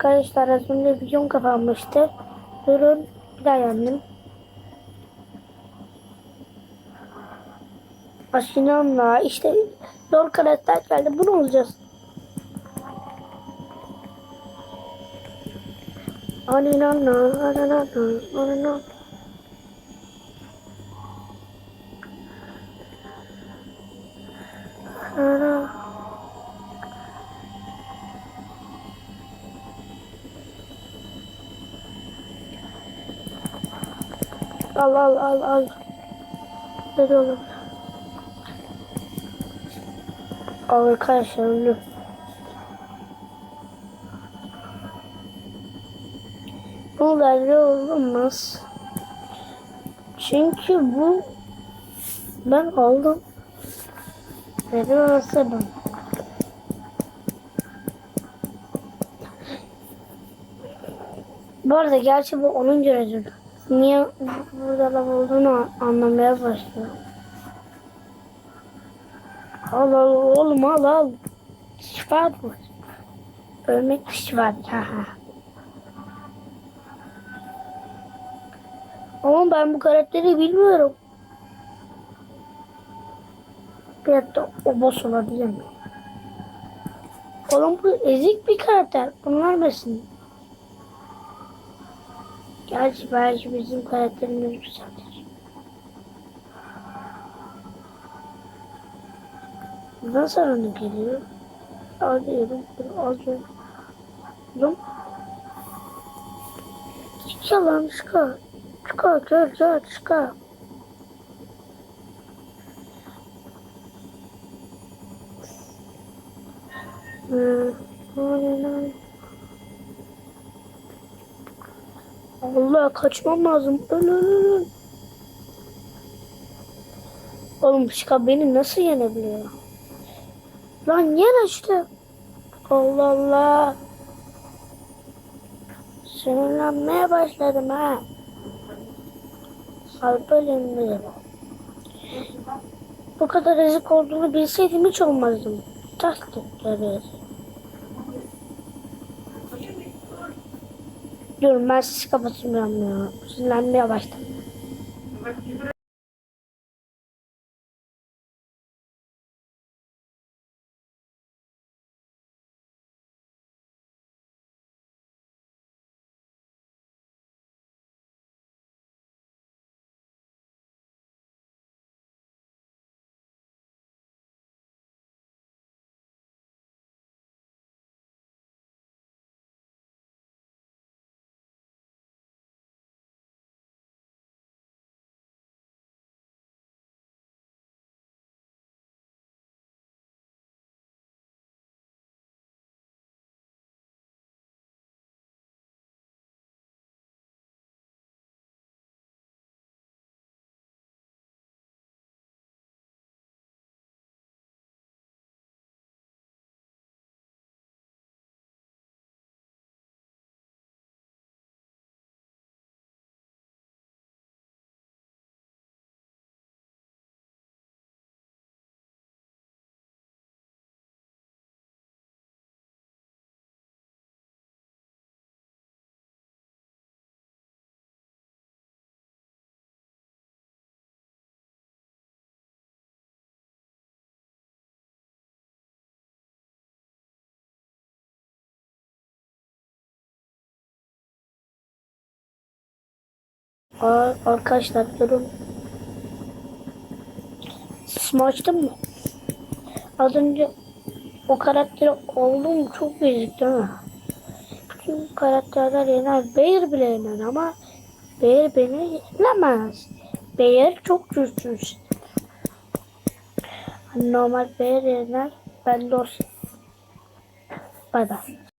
Arkadaşlar az önce videom kapanmıştı. Durun bir daha yandım. Aşinanla işte zor karakter geldi. Bunu olacağız. Aninanla, aninanla, aninanla. Aninanla. Al al al al. Ver oğlum. Al arkadaşlar öldü. Bu belli olmaz. Çünkü bu ben aldım. Neden alsam? Bu arada gerçi bu onun görevi. Niye burada lav olduğunu anlamaya başlıyorum. Al al oğlum al al. Şifa bu. Ölmek bir şifa. Ha ha. Ama ben bu karakteri bilmiyorum. Bir dakika o boss olabilir mi? Oğlum bu ezik bir karakter. Bunlar mısın? Gerçi belki bizim karakterimiz güzeldir. Nasıl önü geliyor? Alıyorum, alıyorum. Alıyorum. Çıkar lan çıkar. Çıkar, gel gel çıkar. Hmm. aynen. Allah kaçmam lazım. Oğlum Şika beni nasıl yenebiliyor? Lan yen işte. Allah Allah. Sinirlenmeye başladım ha. Alpelim Bu kadar ezik olduğunu bilseydim hiç olmazdım. Taktikleri. Dur ben sizi kapatacağım ya. Sinirlenmeye başladım. Aa, arkadaşlar durun. Sesimi açtım mı? Az önce o karakteri oldum çok ezik değil mi? Bütün karakterler yener. Bear bile yener ama Bear beni yenemez. Bear çok güçsüz. Normal Bear yener. Ben olsun. Bay bay.